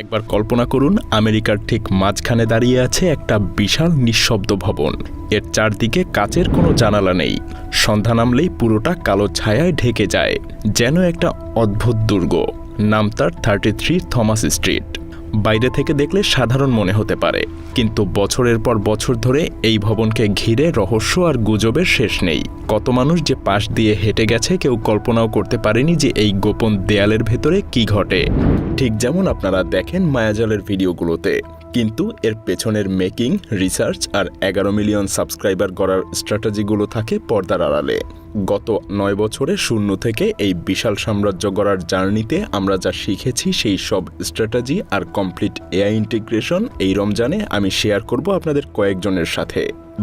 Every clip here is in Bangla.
একবার কল্পনা করুন, আমেরিকার ঠিক মাঝখানে দাঁড়িয়ে আছে একটা বিশাল নিঃশব্দ ভবন। এর চারদিকে কাচের কোনো জানালা নেই। সন্ধ্যা নামলেই পুরোটা কালো ছায়ায় ঢেকে যায়। যেন একটা অদ্ভুত দুর্গ। নাম তার থার্টি থ্রি থমাস স্ট্রিট। বাইরে থেকে দেখলে সাধারণ মনে হতে পারে। কিন্তু বছরের পর বছর ধরে এই ভবনকে ঘিরে রহস্য আর গুজবের শেষ নেই। কত মানুষ যে পাশ দিয়ে হেঁটে গেছে কেউ কল্পনাও করতে পারেনি যে এই গোপন দেয়ালের ভেতরে কি ঘটে। ঠিক যেমন আপনারা দেখেন মায়াজালের ভিডিওগুলোতে। কিন্তু এর পেছনের মেকিং রিসার্চ আর এগারো মিলিয়ন সাবস্ক্রাইবার করার স্ট্র্যাটেজিগুলো থাকে পর্দার আড়ালে। গত নয় বছরে শূন্য থেকে এই বিশাল সাম্রাজ্য গড়ার জার্নিতে আমরা যা শিখেছি সেই সব স্ট্র্যাটেজি আর কমপ্লিট এআই ইন্টিগ্রেশন এই রমজানে আমি শেয়ার করব আপনাদের কয়েকজনের সাথে।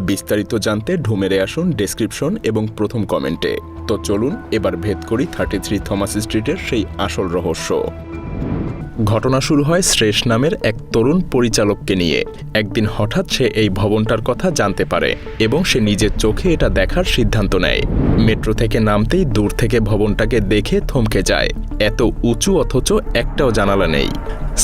বিস্তারিত জানতে ঢুমেরে আসুন ডেসক্রিপশন এবং প্রথম কমেন্টে তো চলুন এবার ভেদ করি থার্টি থ্রি থমাস স্ট্রিটের সেই আসল রহস্য। ঘটনা শুরু হয় শ্রেষ নামের এক তরুণ পরিচালককে নিয়ে। একদিন হঠাৎ সে এই ভবনটার কথা জানতে পারে এবং সে নিজের চোখে এটা দেখার সিদ্ধান্ত নেয়। মেট্রো থেকে নামতেই দূর থেকে ভবনটাকে দেখে থমকে যায়। এত উঁচু অথচ একটাও জানালা নেই।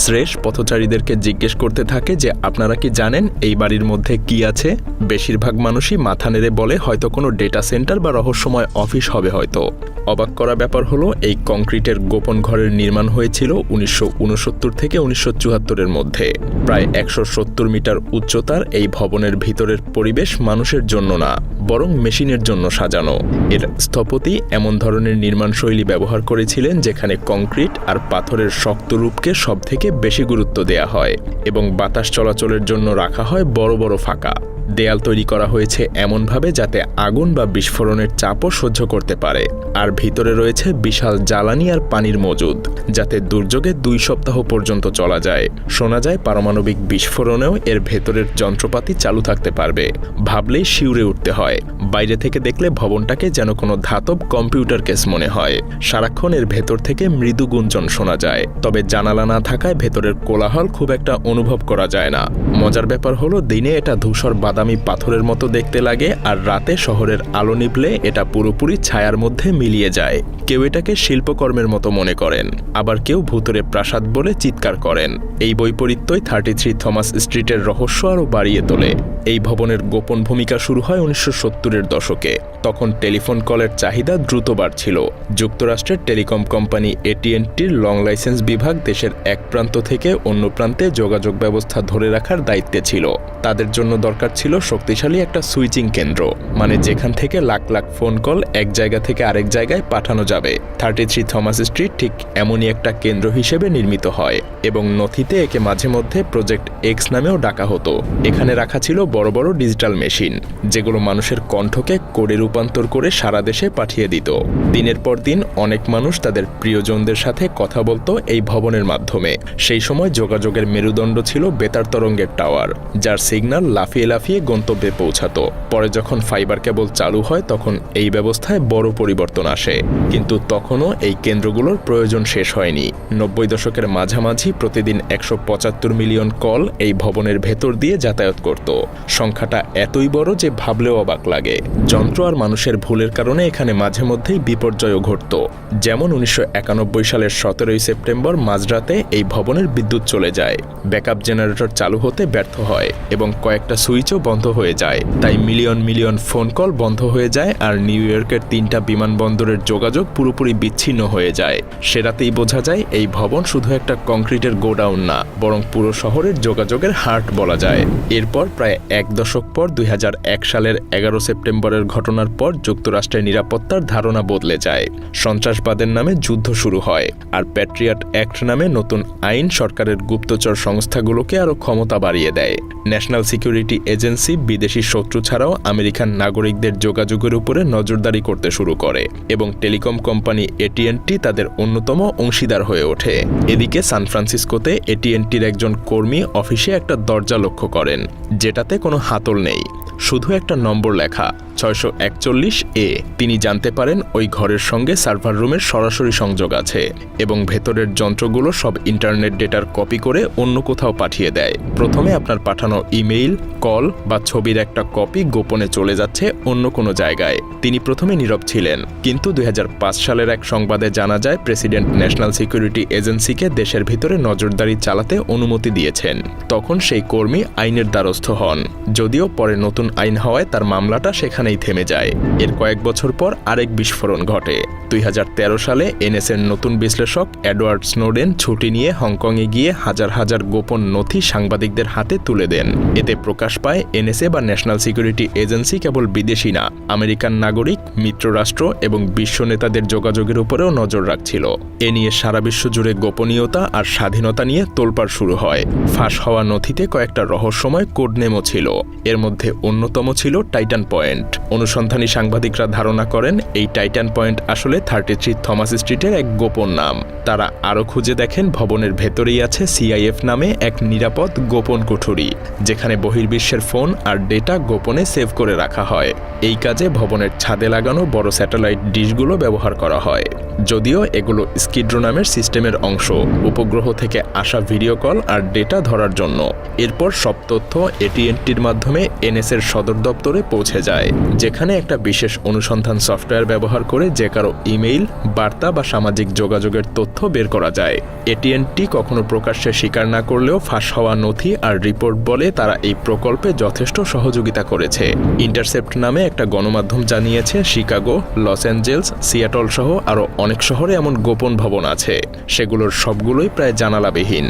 শ্রেষ পথচারীদেরকে জিজ্ঞেস করতে থাকে যে, আপনারা কি জানেন এই বাড়ির মধ্যে কি আছে? বেশিরভাগ মানুষই মাথা নেড়ে বলে, হয়তো কোনো ডেটা সেন্টার বা রহস্যময় অফিস হবে হয়তো। অবাক করা ব্যাপার হলো, এই কংক্রিটের গোপন ঘরের নির্মাণ হয়েছিল উনিশশো উনসত্তর থেকে উনিশশো চুয়াত্তরের মধ্যে। প্রায় একশো সত্তর মিটার উচ্চতার এই ভবনের ভিতরের পরিবেশ মানুষের জন্য না, বরং মেশিনের জন্য সাজানো। এর স্থপতি এমন ধরনের নির্মাণশৈলী ব্যবহার করেছিলেন যেখানে কংক্রিট আর পাথরের শক্ত রূপকে সব থেকে বেশি গুরুত্ব দেয়া হয় এবং বাতাস চলাচলের জন্য রাখা হয় বড় বড় ফাঁকা। দেয়াল তৈরি করা হয়েছে এমনভাবে যাতে আগুন বা বিস্ফোরণের চাপও সহ্য করতে পারে। আর ভিতরে রয়েছে বিশাল জ্বালানি আর পানির মজুদ, যাতে দুর্যোগে দুই সপ্তাহ পর্যন্ত চলা যায়। শোনা যায় পারমাণবিক বিস্ফোরণেও এর ভেতরের যন্ত্রপাতি চালু থাকতে পারবে। ভাবলেই শিউরে উঠতে হয়। বাইরে থেকে দেখলে ভবনটাকে যেন কোনো ধাতব কম্পিউটার কেস মনে হয়। সারাক্ষণ এর ভেতর থেকে মৃদু গুঞ্জন শোনা যায়। তবে জানালা না থাকায় ভেতরের কোলাহল খুব একটা অনুভব করা যায় না। মজার ব্যাপার হলো, দিনে এটা ধূসর বাদামি পাথরের মতো দেখতে লাগে আর রাতে শহরের আলো নিভলে এটা পুরোপুরি ছায়ার মধ্যে মিলিয়ে যায়। কেউ এটাকে শিল্পকর্মের মতো মনে করেন, আবার কেউ ভূতরে প্রাসাদ বলে চিৎকার করেন। এই বৈপরীত্যই থার্টি থ্রি থমাস স্ট্রিটের রহস্য আরও বাড়িয়ে তোলে। এই ভবনের গোপন ভূমিকা শুরু হয় উনিশশো সত্তরের দশকে। তখন টেলিফোন কলের চাহিদা দ্রুত বাড়ছিল। যুক্তরাষ্ট্রের টেলিকম কোম্পানি এটিএনটির লং লাইসেন্স বিভাগ দেশের এক প্রান্ত থেকে অন্য প্রান্তে যোগাযোগ ব্যবস্থা ধরে রাখার দায়িত্বে ছিল। তাদের জন্য দরকার ছিল শক্তিশালী একটা সুইচিং কেন্দ্র মানে যেখান থেকে লাখ লাখ ফোন কল এক জায়গা থেকে আরেক জায়গায় পাঠানো যাবে। থার্টি থ্রি থমাস স্ট্রিট ঠিক এমনই একটা কেন্দ্র হিসেবে নির্মিত হয় এবং নথিতে একে মাঝে মধ্যে প্রজেক্ট এক্স নামেও ডাকা হতো। এখানে রাখা ছিল বড় বড় ডিজিটাল মেশিন, যেগুলো মানুষের কণ্ঠকে কোডে রূপান্তর করে সারা দেশে পাঠিয়ে দিত। দিনের পর দিন অনেক মানুষ তাদের প্রিয়জনদের সাথে কথা বলতো এই ভবনের মাধ্যমে। সেই সময় যোগাযোগের মেরুদণ্ড ছিল বেতার তরঙ্গের টাওয়ার, যার সিগন্যাল লাফিয়ে লাফিয়ে গন্তব্যে পৌঁছাতো। পরে যখন ফাইবার কেবল চালু হয়, তখন এই ব্যবস্থায় বড় পরিবর্তন আসে। কিন্তু তখনও এই কেন্দ্রগুলোর প্রয়োজন শেষ হয়নি। নব্বই দশকের মাঝামাঝি প্রতিদিন একশো পঁচাত্তর মিলিয়ন কল এই ভবনের ভেতর দিয়ে যাতায়াত করত। সংখ্যাটা এতই বড় যে ভাবলেও অবাক লাগে। যন্ত্র আর মানুষের ভুলের কারণে এখানে মাঝে মধ্যেই বিপর্যয়ও ঘটত। যেমন উনিশশো একানব্বই সালের সতেরোই সেপ্টেম্বর মাঝরাতে এই ভবনের বিদ্যুৎ চলে যায়। ব্যাকআপ জেনারেটর চালু হতে ব্যর্থ হয় এবং কয়েকটা সুইচও বন্ধ হয়ে যায়। তাই মিলিয়ন মিলিয়ন ফোন কল বন্ধ হয়ে যায় আর নিউ ইয়র্কের তিনটা বিমানবন্দরের যোগাযোগ পুরোপুরি বিচ্ছিন্ন হয়ে যায়। সেরাতেই বোঝা যায় এই ভবন শুধু একটা কংক্রিটের গোডাউন না, বরং পুরো শহরের যোগাযোগের হার্ট বলা যায়। এরপর প্রায় এক দশক পর দুই হাজার এক সালের এগারো সেপ্টেম্বরের ঘটনার পর যুক্তরাষ্ট্রের নিরাপত্তার ধারণা বদলে যায়। সন্ত্রাসবাদের নামে যুদ্ধ শুরু হয় আর প্যাট্রিয়ট অ্যাক্ট নামে নতুন আইন সরকারের গুপ্তচর সংস্থাগুলোকে আরও ক্ষমতা বাড়িয়ে দেয়। ন্যাশনাল সিকিউরিটি এজেন্সি বিদেশি শত্রু ছাড়াও আমেরিকান নাগরিকদের যোগাযোগের উপরে নজরদারি করতে শুরু করে এবং টেলিকম কোম্পানি এটিএনটি তাদের অন্যতম অংশীদার হয়ে ওঠে। এদিকে সান ফ্রান্সিসকোতে এটিএনটির একজন কর্মী অফিসে একটা দরজা লক্ষ্য করেন, যেটাতে কোনো হাতল নেই, শুধু একটা নম্বর লেখা। ছয়শো একচল্লিশ এ। তিনি জানতে পারেন ওই ঘরের সঙ্গে সার্ভার রুমের সরাসরি সংযোগ আছে এবং ভেতরের যন্ত্রগুলো সব ইন্টারনেট ডেটার কপি করে অন্য কোথাও পাঠিয়ে দেয়। প্রথমে আপনার পাঠানো ইমেইল, কল বা ছবির একটা কপি গোপনে চলে যাচ্ছে অন্য কোনো জায়গায়। তিনি প্রথমে নীরব ছিলেন, কিন্তু দুই হাজার পাঁচ সালের এক সংবাদে জানা যায় প্রেসিডেন্ট ন্যাশনাল সিকিউরিটি এজেন্সিকে দেশের ভিতরে নজরদারি চালাতে অনুমতি দিয়েছেন। তখন সেই কর্মী আইনের দ্বারস্থ হন। যদিও পরে নতুন আইন হওয়ায় তার মামলাটা সেখানেই থেমে যায়। এর কয়েক বছর পর আরেক বিস্ফোরণ ঘটে। দুই হাজার তেরো সালে এনএসএর নতুন বিশ্লেষক এডওয়ার্ড স্নোডেন ছুটি নিয়ে হংকংয়ে গিয়ে হাজার হাজার গোপন নথি সাংবাদিকদের হাতে তুলে দেন। এতে প্রকাশ পায়, এনএসএ বা ন্যাশনাল সিকিউরিটি এজেন্সি কেবল বিদেশি না, আমেরিকান নাগরিক, মিত্ররাষ্ট্র এবং বিশ্ব নেতাদের যোগাযোগের উপরেও নজর রাখছিল। এ নিয়ে সারা বিশ্ব জুড়ে গোপনীয়তা আর স্বাধীনতা নিয়ে তোলপাড় শুরু হয়। ফাঁস হওয়া নথিতে কয়েকটা রহস্যময় কোডনেমও ছিল। এর মধ্যে অন্যতম ছিল টাইটান পয়েন্ট। অনুসন্ধানী সাংবাদিকরা ধারণা করেন, এই টাইটান পয়েন্ট আসলে থার্টি থ্রি থমাস স্ট্রিটের এক গোপন নাম। তারা আরও খুঁজে দেখেন, ভবনের ভেতরেই আছে সিআইএফ নামে এক নিরাপদ গোপন কুঠুরি, যেখানে বহির্বিশ্বের ফোন আর ডেটা গোপনে সেভ করে রাখা হয়। এই কাজে ভবনের ছাদে লাগানো বড় স্যাটেলাইট ডিশগুলো ব্যবহার করা হয়। যদিও এগুলো স্কিড্রো নামের সিস্টেমের অংশ, উপগ্রহ থেকে আসা ভিডিও কল আর ডেটা ধরার জন্য। এরপর সব তথ্য এটিএনটির মাধ্যমে এনএসের সদর দপ্তরে পৌঁছে যায়। যেখানে একটা বিশেষ অনুসন্ধান সফটওয়্যার ব্যবহার করে যে কারও ইমেইল, বার্তা বা সামাজিক যোগাযোগের তথ্য বের করা যায়। এটিএনটি কখনো প্রকাশ্যে স্বীকার না করলেও ফাঁস হওয়া নথি আর রিপোর্ট বলে তারা এই প্রকল্পে যথেষ্ট সহযোগিতা করেছে। ইন্টারসেপ্ট নামে একটা গণমাধ্যম জানিয়েছে, শিকাগো, লস অ্যাঞ্জেলস, সিয়াটল সহ আরও অনেক শহরে এমন গোপন ভবন আছে। সেগুলোর সবগুলোই প্রায় জানালাবিহীন।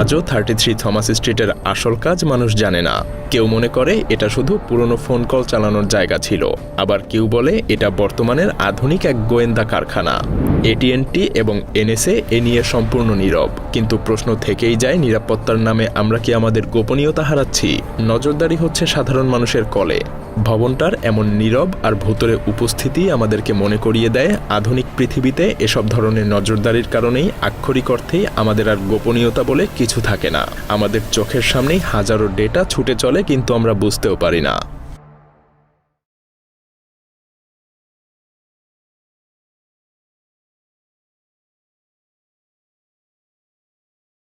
আজও থার্টি থ্রি থমাস স্ট্রিটের আসল কাজ মানুষ জানে না। কেউ মনে করে এটা শুধু পুরনো ফোন কল চালানোর জায়গা ছিল। আবার কেউ বলে, এটা বর্তমানের আধুনিক এক গোয়েন্দা কারখানা। এটিএনটি এবং এনএসএ এ নিয়ে সম্পূর্ণ নীরব। কিন্তু প্রশ্ন থেকেই যায়, নিরাপত্তার নামে আমরা কি আমাদের গোপনীয়তা হারাচ্ছি? নজরদারি হচ্ছে সাধারণ মানুষের কলে। ভবনটার এমন নীরব আর ভূতরে উপস্থিতি আমাদেরকে মনে করিয়ে দেয়, আধুনিক পৃথিবীতে এসব ধরনের নজরদারির কারণেই আক্ষরিক অর্থেই আমাদের আর গোপনীয়তা বলে কিছু থাকে না। আমাদের চোখের সামনেই হাজারো ডেটা ছুটে চলে, কিন্তু আমরা বুঝতেও পারি না।